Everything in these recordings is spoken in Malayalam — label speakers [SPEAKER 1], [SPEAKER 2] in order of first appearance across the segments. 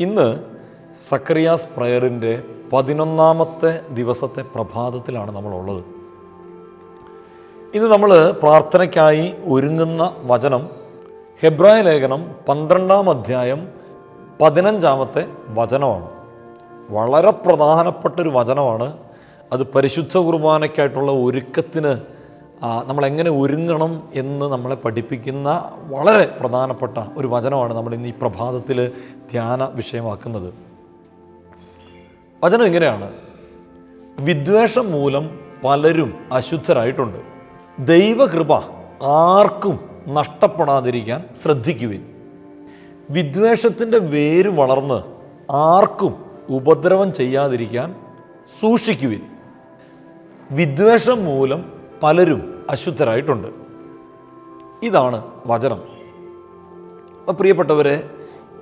[SPEAKER 1] ഇന്ന് സക്രിയാസ് പ്രയറിന്റെ പതിനൊന്നാമത്തെ ദിവസത്തെ പ്രഭാതത്തിലാണ് നമ്മളുള്ളത്. ഇന്ന് നമ്മൾ പ്രാർത്ഥനയ്ക്കായി ഒരുങ്ങുന്ന വചനം ഹെബ്രായ ലേഖനം പന്ത്രണ്ടാം അധ്യായം പതിനഞ്ചാമത്തെ വചനമാണ്. വളരെ പ്രധാനപ്പെട്ടൊരു വചനമാണ്. അത് പരിശുദ്ധ കുർബാനയ്ക്കായിട്ടുള്ള ഒരുക്കത്തിന് എങ്ങനെ ഒരുങ്ങണം എന്ന് നമ്മളെ പഠിപ്പിക്കുന്ന വളരെ പ്രധാനപ്പെട്ട ഒരു വചനമാണ് നമ്മൾ ഇന്ന് ഈ പ്രഭാതത്തിൽ ധ്യാന വിഷയമാക്കുന്നത്. വചനം ഇങ്ങനെയാണ്. വിദ്വേഷം മൂലം പലരും അശുദ്ധരായിട്ടുണ്ട്. ദൈവകൃപ ആർക്കും നഷ്ടപ്പെടാതിരിക്കാൻ ശ്രദ്ധിക്കുവിൻ. വിദ്വേഷത്തിന്റെ വേര് വളർന്ന് ആർക്കും ഉപദ്രവം ചെയ്യാതിരിക്കാൻ സൂക്ഷിക്കുവിൻ. വിദ്വേഷം മൂലം പലരും അശുദ്ധരായിട്ടുണ്ട്. ഇതാണ് വചനം. അപ്പോൾ പ്രിയപ്പെട്ടവരെ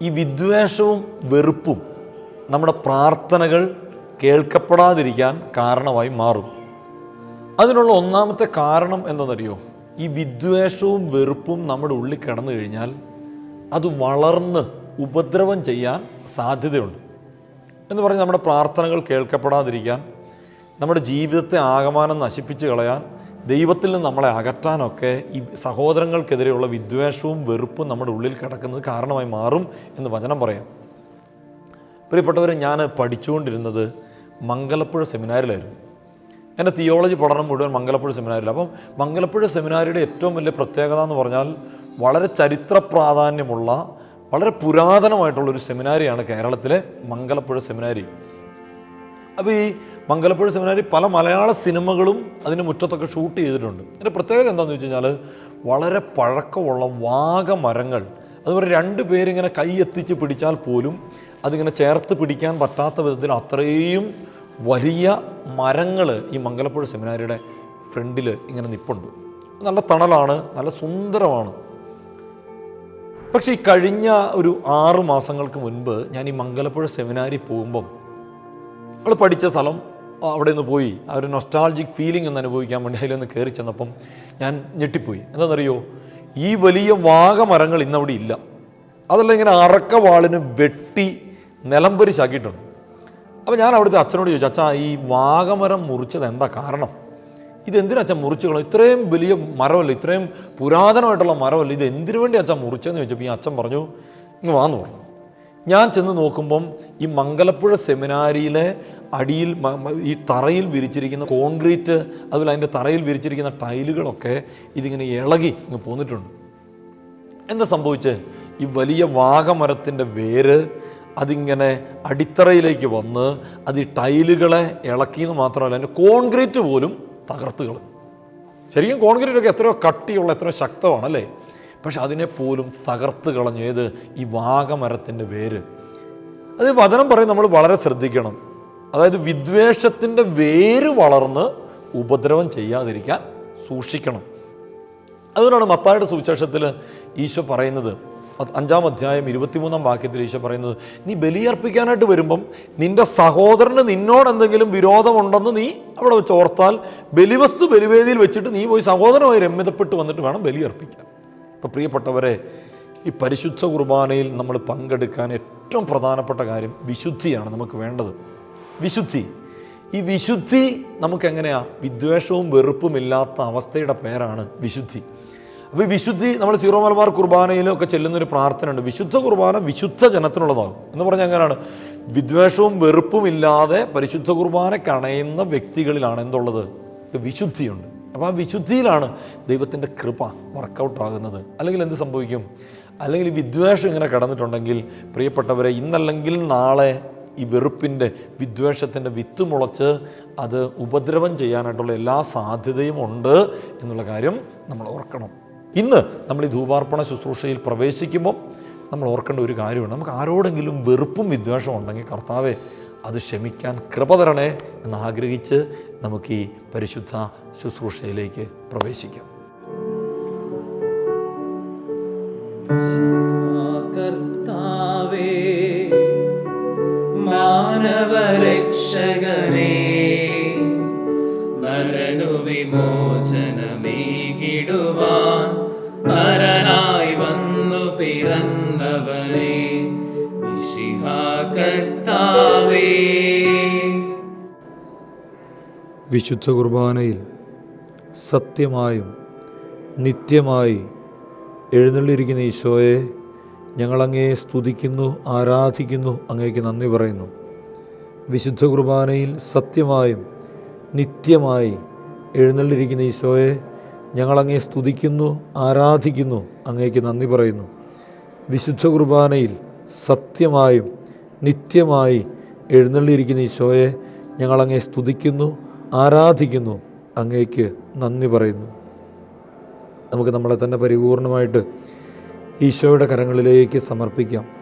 [SPEAKER 1] ഈ വിദ്വേഷവും വെറുപ്പും നമ്മുടെ പ്രാർത്ഥനകൾ കേൾക്കപ്പെടാതിരിക്കാൻ കാരണമായി മാറും. അതിനുള്ള ഒന്നാമത്തെ കാരണം എന്തെന്നറിയോ ഈ വിദ്വേഷവും വെറുപ്പും നമ്മുടെ ഉള്ളിൽ കിടന്നു കഴിഞ്ഞാൽ അത് വളർന്ന് ഉപദ്രവം ചെയ്യാൻ സാധ്യതയുണ്ട്. എന്ന് പറഞ്ഞാൽ നമ്മുടെ പ്രാർത്ഥനകൾ കേൾക്കപ്പെടാതിരിക്കാൻ നമ്മുടെ ജീവിതത്തെ ആകമാനം നശിപ്പിച്ച് കളയാൻ ദൈവത്തിൽ നിന്ന് നമ്മളെ അകറ്റാനൊക്കെ ഈ സഹോദരങ്ങൾക്കെതിരെയുള്ള വിദ്വേഷവും വെറുപ്പും നമ്മുടെ ഉള്ളിൽ കിടക്കുന്നത് കാരണമായി മാറും എന്ന് വചനം പറയാം. പ്രിയപ്പെട്ടവരെ ഞാൻ പഠിച്ചുകൊണ്ടിരുന്നത് മംഗലപ്പുഴ സെമിനാരിലായിരുന്നു. എന്റെ തിയോളജി പഠനം മുഴുവൻ മംഗലപ്പുഴ സെമിനാരിൽ അപ്പം മംഗലപ്പുഴ സെമിനാരിയുടെ ഏറ്റവും വലിയ പ്രത്യേകത എന്ന് പറഞ്ഞാൽ വളരെ ചരിത്ര പ്രാധാന്യമുള്ള വളരെ പുരാതനമായിട്ടുള്ള ഒരു സെമിനാരിയാണ് കേരളത്തിലെ മംഗലപ്പുഴ സെമിനാരി. അപ്പോൾ ഈ മംഗലപ്പുഴ സെമിനാരി പല മലയാള സിനിമകളും അതിന്റെ മുറ്റത്തൊക്കെ ഷൂട്ട് ചെയ്തിട്ടുണ്ട്. അതിന്റെ പ്രത്യേകത എന്താണെന്ന് വെച്ച് കഴിഞ്ഞാൽ വളരെ പഴക്കമുള്ള വാഗമരങ്ങൾ അതുപോലെ രണ്ട് പേരിങ്ങനെ കൈ എത്തിച്ച് പിടിച്ചാൽ പോലും അതിങ്ങനെ ചേർത്ത് പിടിക്കാൻ പറ്റാത്ത വിധത്തിൽ അത്രയും വലിയ മരങ്ങൾ ഈ മംഗലപ്പുഴ സെമിനാരിയുടെ ഫ്രണ്ടിൽ ഇങ്ങനെ നിപ്പുണ്ട്. നല്ല തണലാണ് നല്ല സുന്ദരമാണ്. പക്ഷേ ഈ കഴിഞ്ഞ ഒരു ആറ് മാസങ്ങൾക്ക് മുൻപ് ഞാൻ ഈ മംഗലപ്പുഴ സെമിനാരി പോകുമ്പം നമ്മൾ പഠിച്ച സ്ഥലം അവിടെ നിന്ന് പോയി. ആ ഒരു നൊസ്റ്റാൾജിക് ഫീലിംഗ് ഒന്ന് അനുഭവിക്കാൻ വേണ്ടി അതിലൊന്ന് കയറി ചെന്നപ്പം ഞാൻ ഞെട്ടിപ്പോയി. എന്താണെന്നറിയോ? ഈ വലിയ വാഗമരങ്ങൾ ഇന്നവിടെ ഇല്ല. അതല്ല ഇങ്ങനെ അറക്കവാളിന് വെട്ടി നിലംപരിശാക്കിയിട്ടുണ്ട്. അപ്പോൾ ഞാൻ അവിടുത്തെ അച്ഛനോട് ചോദിച്ചു അച്ഛാ ഈ വാഗമരം മുറിച്ചത് എന്താ കാരണം? ഇതെന്തിനാ അച്ഛൻ മുറിച്ചു ഇത്രയും വലിയ മരമല്ല? ഇത്രയും പുരാതനമായിട്ടുള്ള മരമല്ല? ഇത് എന്തിനു വേണ്ടി അച്ഛൻ മുറിച്ചതെന്ന് ചോദിച്ചപ്പോൾ ഈ അച്ഛൻ പറഞ്ഞു ഇങ്ങ് വാന്ന് പറഞ്ഞു. ഞാൻ ചെന്ന് നോക്കുമ്പം ഈ മംഗലപ്പുഴ സെമിനാരിയിലെ അടിയിൽ ഈ തറയിൽ വിരിച്ചിരിക്കുന്ന കോൺക്രീറ്റ് അതുപോലെ അതിന്റെ തറയിൽ വിരിച്ചിരിക്കുന്ന ടൈലുകളൊക്കെ ഇതിങ്ങനെ ഇളകി ഇങ്ങ് പോന്നിട്ടുണ്ട്. എന്താ സംഭവിച്ചത് ഈ വലിയ വാഗമരത്തിന്റെ വേര് അതിങ്ങനെ അടിത്തറയിലേക്ക് വന്ന് അത് ഈ ടൈലുകളെ ഇളക്കിയെന്ന് മാത്രമല്ല അതിന്റെ കോൺക്രീറ്റ് പോലും തകർത്ത് കളഞ്ഞു. ശരിക്കും കോൺക്രീറ്റ് ഒക്കെ എത്രയോ കട്ടിയുള്ള എത്രയോ ശക്തമാണല്ലേ പക്ഷെ അതിനെപ്പോലും തകർത്ത് കളഞ്ഞു ഈ വാഗമരത്തിന്റെ വേര്. അത് വചനം പറയും നമ്മൾ വളരെ ശ്രദ്ധിക്കണം. അതായത് വിദ്വേഷത്തിന്റെ വേര് വളർന്ന് ഉപദ്രവം ചെയ്യാതിരിക്കാൻ സൂക്ഷിക്കണം. അതുകൊണ്ടാണ് മത്തായുടെ സുവിശേഷത്തിൽ ഈശോ പറയുന്നത് അഞ്ചാം അധ്യായം ഇരുപത്തിമൂന്നാം വാക്യത്തിൽ ഈശോ പറയുന്നത് നീ ബലിയർപ്പിക്കാനായിട്ട് വരുമ്പം നിന്റെ സഹോദരന് നിന്നോട് എന്തെങ്കിലും വിരോധമുണ്ടെന്ന് നീ അവിടെ വെച്ച് ഓർത്താൽ ബലിവസ്തു ബലിവേദിയിൽ വെച്ചിട്ട് നീ പോയി സഹോദരമായി രമ്യതപ്പെട്ട് വന്നിട്ട് വേണം ബലിയർപ്പിക്കാൻ. അപ്പോൾ പ്രിയപ്പെട്ടവരെ ഈ പരിശുദ്ധ കുർബാനയിൽ നമ്മൾ പങ്കെടുക്കാൻ ഏറ്റവും പ്രധാനപ്പെട്ട കാര്യം വിശുദ്ധിയാണ് നമുക്ക് വേണ്ടത്. വിശുദ്ധി. ഈ വിശുദ്ധി നമുക്ക് എങ്ങനെയാ വിദ്വേഷവും വെറുപ്പും ഇല്ലാത്ത അവസ്ഥയുടെ പേരാണ് വിശുദ്ധി. അപ്പോൾ ഈ വിശുദ്ധി നമ്മൾ സീറോ മലബാർ കുർബാനയിലും ഒക്കെ ചെല്ലുന്നൊരു പ്രാർത്ഥനയുണ്ട്. വിശുദ്ധ കുർബാന വിശുദ്ധ ജനത്തിനുള്ളതാകും എന്ന് പറഞ്ഞാൽ എങ്ങനെയാണ്? വിദ്വേഷവും വെറുപ്പും ഇല്ലാതെ പരിശുദ്ധ കുർബാന കണയുന്ന വ്യക്തികളിലാണ് എന്തുള്ളത്? വിശുദ്ധിയുണ്ട്. അപ്പോൾ ആ വിശുദ്ധിയിലാണ് ദൈവത്തിന്റെ കൃപ വർക്കൗട്ട് ആകുന്നത്. അല്ലെങ്കിൽ എന്ത് സംഭവിക്കും? അല്ലെങ്കിൽ വിദ്വേഷം ഇങ്ങനെ കിടന്നിട്ടുണ്ടെങ്കിൽ പ്രിയപ്പെട്ടവരെ ഇന്നല്ലെങ്കിൽ നാളെ ഈ വെറുപ്പിന്റെ വിദ്വേഷത്തിന്റെ വിത്ത് മുളച്ച് അത് ഉപദ്രവം ചെയ്യാനായിട്ടുള്ള എല്ലാ സാധ്യതയും ഉണ്ട് എന്നുള്ള കാര്യം നമ്മൾ ഓർക്കണം. ഇന്ന് നമ്മൾ ഈ ധൂപാർപ്പണ ശുശ്രൂഷയിൽ പ്രവേശിക്കുമ്പോൾ നമ്മൾ ഓർക്കേണ്ട ഒരു കാര്യമാണ് നമുക്ക് ആരോടെങ്കിലും വെറുപ്പും വിദ്വേഷവും ഉണ്ടെങ്കിൽ കർത്താവെ അത് ക്ഷമിക്കാൻ കൃപ തരണേ എന്ന് ആഗ്രഹിച്ച് നമുക്ക് ഈ പരിശുദ്ധ ശുശ്രൂഷയിലേക്ക് പ്രവേശിക്കാം.
[SPEAKER 2] കർത്താവേ വിമോചനമേകിടുവാൻ വന്നു വിശുദ്ധ കുർബാനയിൽ സത്യമായും നിത്യമായി എഴുന്നള്ളിയിരിക്കുന്ന ഈശോയെ ഞങ്ങളങ്ങേ സ്തുതിക്കുന്നു ആരാധിക്കുന്നു അങ്ങേക്ക് നന്ദി പറയുന്നു. വിശുദ്ധ കുർബാനയിൽ സത്യമായും നിത്യമായി എഴുന്നള്ളിരിക്കുന്ന ഈശോയെ ഞങ്ങളങ്ങേ സ്തുതിക്കുന്നു ആരാധിക്കുന്നു അങ്ങേക്ക് നന്ദി പറയുന്നു. വിശുദ്ധ കുർബാനയിൽ സത്യമായും നിത്യമായി എഴുന്നള്ളിയിരിക്കുന്ന ഈശോയെ ഞങ്ങളങ്ങേ സ്തുതിക്കുന്നു ആരാധിക്കുന്നു അങ്ങേക്ക് നന്ദി പറയുന്നു. നമുക്ക് നമ്മളെ തന്നെ പരിപൂർണമായിട്ട് ഈശോയുടെ കരങ്ങളിലേക്ക് സമർപ്പിക്കാം.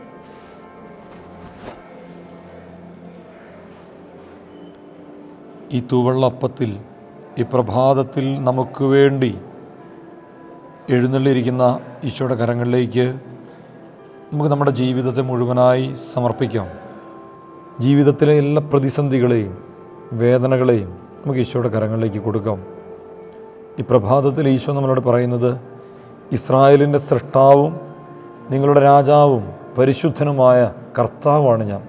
[SPEAKER 1] ഈ തൂവള്ളപ്പത്തിൽ ഈ പ്രഭാതത്തിൽ നമുക്ക് വേണ്ടി എഴുന്നള്ളിയിരിക്കുന്ന ഈശോയുടെ കരങ്ങളിലേക്ക് നമുക്ക് നമ്മുടെ ജീവിതത്തെ മുഴുവനായി സമർപ്പിക്കാം. ജീവിതത്തിലെ എല്ലാ പ്രതിസന്ധികളെയും വേദനകളെയും നമുക്ക് ഈശോയുടെ കരങ്ങളിലേക്ക് കൊടുക്കാം. ഈ പ്രഭാതത്തിൽ ഈശോ നമ്മളോട് പറയുന്നത് ഇസ്രായേലിന്റെ സൃഷ്ടാവും നിങ്ങളുടെ രാജാവും പരിശുദ്ധനുമായ കർത്താവാണ് ഞാൻ.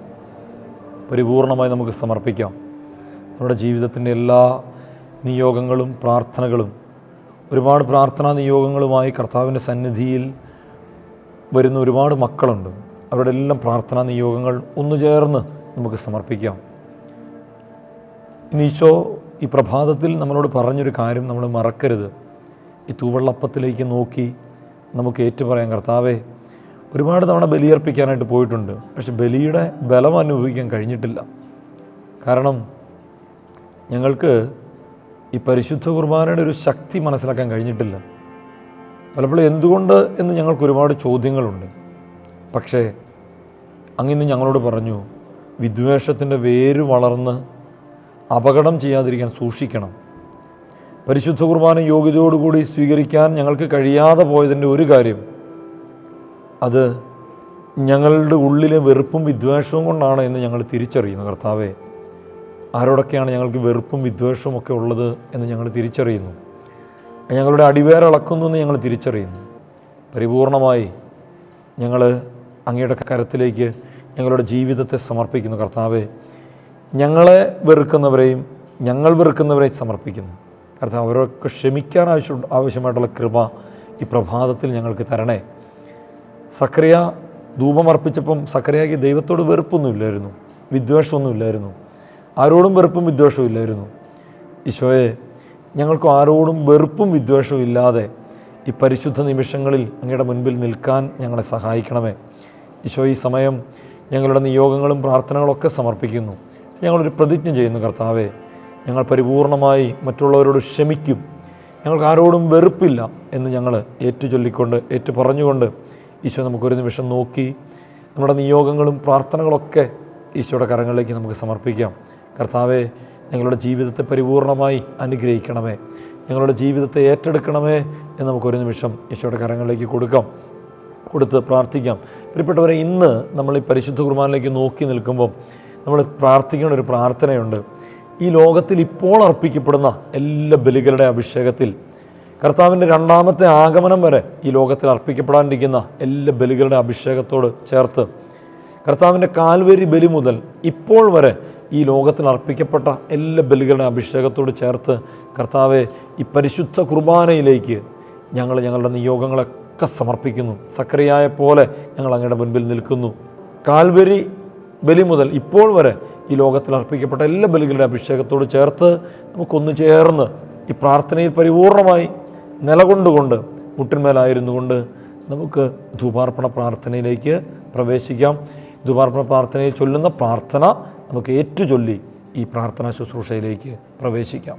[SPEAKER 1] പരിപൂർണമായി നമുക്ക് സമർപ്പിക്കാം. നമ്മുടെ ജീവിതത്തിന്റെ എല്ലാ നിയോഗങ്ങളും പ്രാർത്ഥനകളും ഒരുപാട് പ്രാർത്ഥനാ നിയോഗങ്ങളുമായി കർത്താവിന്റെ സന്നിധിയിൽ വരുന്ന ഒരുപാട് മക്കളുണ്ട്. അവരുടെ എല്ലാം പ്രാർത്ഥനാ നിയോഗങ്ങൾ ഒന്നു ചേർന്ന് നമുക്ക് സമർപ്പിക്കാം. ഇന്ന് ഈ പ്രഭാതത്തിൽ നമ്മളോട് പറഞ്ഞൊരു കാര്യം നമ്മൾ മറക്കരുത്. ഈ തൂവള്ളപ്പത്തിലേക്ക് നോക്കി നമുക്ക് ഏറ്റുപറയാം കർത്താവേ ഒരുപാട് തവണ ബലിയർപ്പിക്കാനായിട്ട് പോയിട്ടുണ്ട്. പക്ഷെ ബലിയുടെ ബലം അനുഭവിക്കാൻ കഴിഞ്ഞിട്ടില്ല. കാരണം ഞങ്ങൾക്ക് ഈ പരിശുദ്ധ കുർബാനയുടെ ഒരു ശക്തി മനസ്സിലാക്കാൻ കഴിഞ്ഞിട്ടില്ല. പലപ്പോഴും എന്തുകൊണ്ട് എന്ന് ഞങ്ങൾക്ക് ഒരുപാട് ചോദ്യങ്ങളുണ്ട്. പക്ഷേ അങ്ങിന്ന് ഞങ്ങളോട് പറഞ്ഞു വിദ്വേഷത്തിന്റെ വേര് വളർന്ന് അപകടം ചെയ്യാതിരിക്കാൻ സൂക്ഷിക്കണം. പരിശുദ്ധ കുർബാന യോഗ്യതയോടുകൂടി സ്വീകരിക്കാൻ ഞങ്ങൾക്ക് കഴിയാതെ പോയതിന്റെ ഒരു കാര്യം അത് ഞങ്ങളുടെ ഉള്ളിലെ വെറുപ്പും വിദ്വേഷവും കൊണ്ടാണ് എന്ന് ഞങ്ങൾ തിരിച്ചറിയുന്നു കർത്താവേ. ആരോടൊക്കെയാണ് ഞങ്ങൾക്ക് വെറുപ്പും വിദ്വേഷവും ഒക്കെ ഉള്ളത് എന്ന് ഞങ്ങൾ തിരിച്ചറിയുന്നു. ഞങ്ങളുടെ അടിവേരളക്കുന്നു എന്ന് ഞങ്ങൾ തിരിച്ചറിയുന്നു. പരിപൂർണമായി ഞങ്ങൾ അങ്ങയുടെ കരത്തിലേക്ക് ഞങ്ങളുടെ ജീവിതത്തെ സമർപ്പിക്കുന്നു. കർത്താവെ ഞങ്ങളെ വെറുക്കുന്നവരെയും ഞങ്ങൾ വെറുക്കുന്നവരെയും സമർപ്പിക്കുന്നു. കർത്താവ് അവരൊക്കെ ക്ഷമിക്കാൻ ആവശ്യം ആവശ്യമായിട്ടുള്ള കൃപ ഈ പ്രഭാതത്തിൽ ഞങ്ങൾക്ക് തരണേ. സക്രിയ ധൂപമർപ്പിച്ചപ്പം സക്രിയയ്ക്ക് ദൈവത്തോട് വെറുപ്പൊന്നുമില്ലായിരുന്നു വിദ്വേഷമൊന്നുമില്ലായിരുന്നു. ആരോടും വെറുപ്പും വിദ്വേഷവും ഇല്ലായിരുന്നു. ഈശോയെ ഞങ്ങൾക്ക് ആരോടും വെറുപ്പും വിദ്വേഷവും ഇല്ലാതെ ഈ പരിശുദ്ധ നിമിഷങ്ങളിൽ അങ്ങയുടെ മുൻപിൽ നിൽക്കാൻ ഞങ്ങളെ സഹായിക്കണമേ. ഈശോ ഈ സമയം ഞങ്ങളുടെ നിയോഗങ്ങളും പ്രാർത്ഥനകളൊക്കെ സമർപ്പിക്കുന്നു. ഞങ്ങളൊരു പ്രതിജ്ഞ ചെയ്യുന്നു കർത്താവെ ഞങ്ങൾ പരിപൂർണമായി മറ്റുള്ളവരോട് ക്ഷമിക്കും. ഞങ്ങൾക്ക് ആരോടും വെറുപ്പില്ല എന്ന് ഞങ്ങൾ ഏറ്റുചൊല്ലിക്കൊണ്ട് ഏറ്റു പറഞ്ഞുകൊണ്ട് ഈശോ നമുക്കൊരു നിമിഷം നോക്കി നമ്മുടെ നിയോഗങ്ങളും പ്രാർത്ഥനകളൊക്കെ ഈശോയുടെ കരങ്ങളിലേക്ക് നമുക്ക് സമർപ്പിക്കാം. കർത്താവെ ഞങ്ങളുടെ ജീവിതത്തെ പരിപൂർണമായി അനുഗ്രഹിക്കണമേ. ഞങ്ങളുടെ ജീവിതത്തെ ഏറ്റെടുക്കണമേ എന്ന് നമുക്കൊരു നിമിഷം ഈശോയുടെ കരങ്ങളിലേക്ക് കൊടുക്കാം. കൊടുത്ത് പ്രാർത്ഥിക്കാം. പ്രിയപ്പെട്ടവരെ ഇന്ന് നമ്മൾ ഈ പരിശുദ്ധ കുർബാനിലേക്ക് നോക്കി നിൽക്കുമ്പോൾ നമ്മൾ പ്രാർത്ഥിക്കേണ്ട ഒരു പ്രാർത്ഥനയുണ്ട്. ഈ ലോകത്തിൽ ഇപ്പോൾ അർപ്പിക്കപ്പെടുന്ന എല്ലാ ബലികളുടെ അഭിഷേകത്തിൽ കർത്താവിന്റെ രണ്ടാമത്തെ ആഗമനം വരെ ഈ ലോകത്തിൽ അർപ്പിക്കപ്പെടാനിരിക്കുന്ന എല്ലാ ബലികളുടെ അഭിഷേകത്തോട് ചേർത്ത് കർത്താവിന്റെ കാൽവരി ബലി മുതൽ ഇപ്പോൾ വരെ ഈ ലോകത്തിൽ അർപ്പിക്കപ്പെട്ട എല്ലാ ബലികളുടെ അഭിഷേകത്തോട് ചേർത്ത് കർത്താവെ ഈ പരിശുദ്ധ കുർബാനയിലേക്ക് ഞങ്ങൾ ഞങ്ങളുടെ നിയോഗങ്ങളൊക്കെ സമർപ്പിക്കുന്നു. സക്രിയായ പോലെ ഞങ്ങൾ അങ്ങയുടെ മുൻപിൽ നിൽക്കുന്നു. കാൽവരി ബലി മുതൽ ഇപ്പോൾ വരെ ഈ ലോകത്തിൽ അർപ്പിക്കപ്പെട്ട എല്ലാ ബലികളുടെ അഭിഷേകത്തോട് ചേർത്ത് നമുക്കൊന്നു ചേർന്ന് ഈ പ്രാർത്ഥനയിൽ പരിപൂർണമായി നിലകൊണ്ടുകൊണ്ട് മുട്ടിന്മേലായിരുന്നു കൊണ്ട് നമുക്ക് ധൂപാർപ്പണ പ്രാർത്ഥനയിലേക്ക് പ്രവേശിക്കാം. ധൂപാർപ്പണ പ്രാർത്ഥനയിൽ ചൊല്ലുന്ന പ്രാർത്ഥന നമുക്ക് ഏറ്റുചൊല്ലി ഈ പ്രാർത്ഥനാ ശുശ്രൂഷയിലേക്ക് പ്രവേശിക്കാം.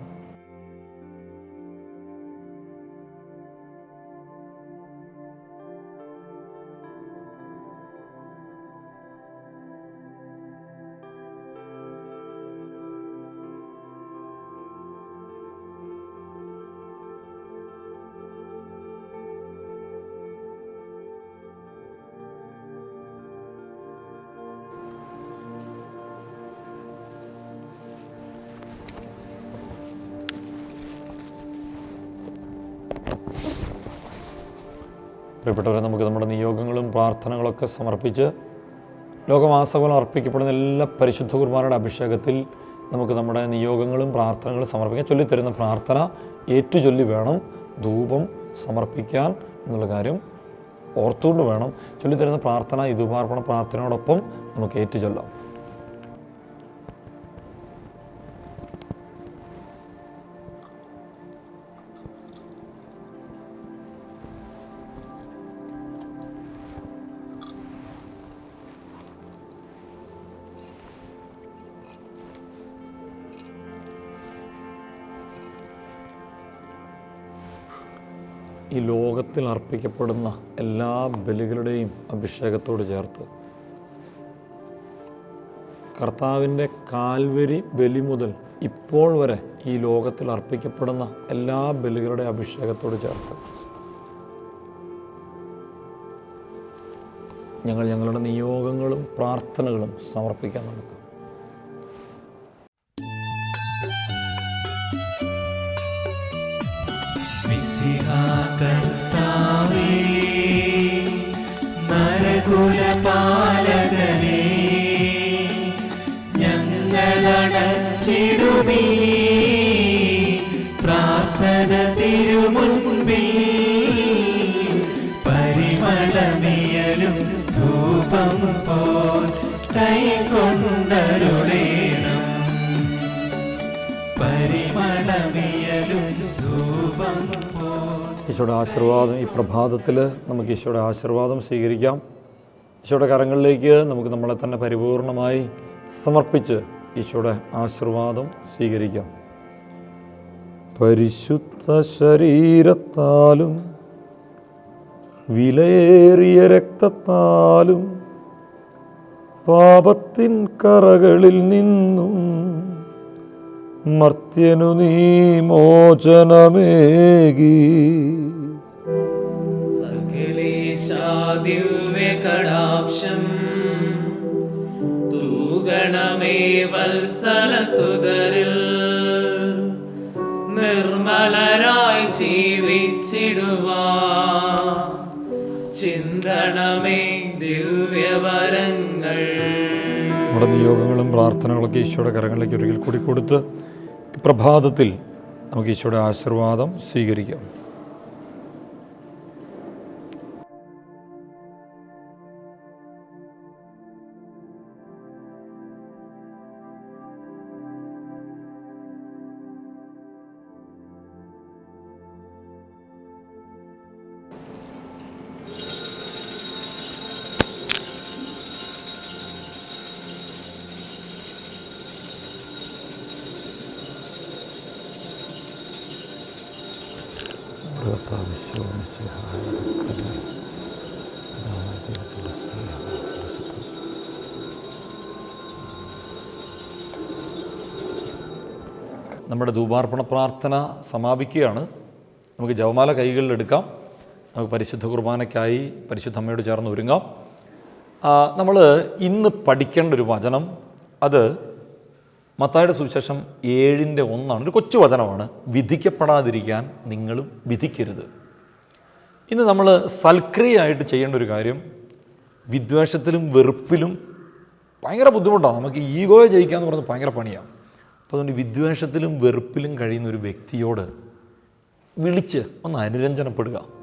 [SPEAKER 1] പ്രിയപ്പെട്ടവരെ നമുക്ക് നമ്മുടെ നിയോഗങ്ങളും പ്രാർത്ഥനകളൊക്കെ സമർപ്പിച്ച് ലോകമാസകലം അർപ്പിക്കപ്പെടുന്ന എല്ലാ പരിശുദ്ധ കുർബാനയുടെ അഭിഷേകത്തിൽ നമുക്ക് നമ്മുടെ നിയോഗങ്ങളും പ്രാർത്ഥനകളും സമർപ്പിക്കാൻ ചൊല്ലിത്തരുന്ന പ്രാർത്ഥന ഏറ്റുചൊല്ലി വേണം. ധൂപം സമർപ്പിക്കാൻ എന്നുള്ള കാര്യം ഓർത്തുകൊണ്ട് വേണം. ചൊല്ലിത്തരുന്ന പ്രാർത്ഥന ഈ ധൂപാർപ്പണ പ്രാർത്ഥനയോടൊപ്പം നമുക്ക് ഏറ്റുചൊല്ലാം. ഈ ലോകത്തിൽ അർപ്പിക്കപ്പെടുന്ന എല്ലാ ബലികളുടെയും അഭിഷേകത്തോട് ചേർത്ത്. കർത്താവിന്റെ കാൽവരി ബലി മുതൽ ഇപ്പോൾ വരെ ഈ ലോകത്തിൽ അർപ്പിക്കപ്പെടുന്ന എല്ലാ ബലികളുടെ അഭിഷേകത്തോട് ചേർത്ത്. ഞങ്ങൾ ഞങ്ങളുടെ നിയോഗങ്ങളും പ്രാർത്ഥനകളും സമർപ്പിക്കാൻ നമുക്ക്
[SPEAKER 3] കർത്താവേ നരകുലപാലകനേ പ്രാർത്ഥന തിരുമുൻപിൽ. പരിമളമിയലും ധൂപം പോൽ കൈകൊണ്ടരുളേണം
[SPEAKER 1] ഈശോയുടെ ആശീർവാദം ഈ പ്രഭാതത്തിൽ നമുക്ക് ഈശോയുടെ ആശീർവാദം സ്വീകരിക്കാം. ഈശോയുടെ കരങ്ങളിലേക്ക് നമുക്ക് നമ്മളെ തന്നെ പരിപൂർണമായി സമർപ്പിച്ച് ഈശോയുടെ ആശീർവാദം സ്വീകരിക്കാം. പരിശുദ്ധ ശരീരത്താലും വിലയേറിയ രക്തത്താലും പാപത്തിൻ കറകളിൽ നിന്നും മർത്യനു നീ മോചനമേകി.
[SPEAKER 3] കടാക്ഷം തൂഗണമേ വത്സലസുതരിൽ നിർമ്മലരായി ജീവിച്ചിടുവാ ദിവ്യവരങ്ങൾ.
[SPEAKER 1] നമ്മുടെ നിയോഗങ്ങളും പ്രാർത്ഥനകളൊക്കെ ഈശോയുടെ കരങ്ങളിലേക്ക് ഒരിക്കൽ കൂടി കൊടുത്ത് പ്രഭാതത്തിൽ നമുക്ക് ഈശോയുടെ ആശീർവാദം സ്വീകരിക്കാം. നമ്മുടെ ധൂപാർപ്പണ പ്രാർത്ഥന സമാപിക്കുകയാണ്. നമുക്ക് ജവമാല കൈകളിലെടുക്കാം നമുക്ക് പരിശുദ്ധ കുർബാനയ്ക്കായി പരിശുദ്ധ അമ്മയോട് ചേർന്ന് ഒരുങ്ങാം. നമ്മൾ ഇന്ന് പഠിക്കേണ്ട ഒരു വചനം അത് മത്തായുടെ സുവിശേഷം ഏഴിന്റെ ഒന്നാണ്. ഒരു കൊച്ചു വചനമാണ് വിധിക്കപ്പെടാതിരിക്കാൻ നിങ്ങളും വിധിക്കരുത്. ഇന്ന് നമ്മൾ സൽക്രിയയായിട്ട് ചെയ്യേണ്ട ഒരു കാര്യം വിദ്വേഷത്തിലും വെറുപ്പിലും ഭയങ്കര ബുദ്ധിമുട്ടാണ്. നമുക്ക് ഈഗോയെ ജയിക്കുക എന്ന് പറഞ്ഞാൽ ഭയങ്കര പണിയാണ് അപ്പോൾ അതുകൊണ്ട് വിദ്വേഷത്തിലും വെറുപ്പിലും കഴിയുന്ന ഒരു വ്യക്തിയോട് വിളിച്ച് ഒന്ന് അനുരഞ്ജനപ്പെടുക.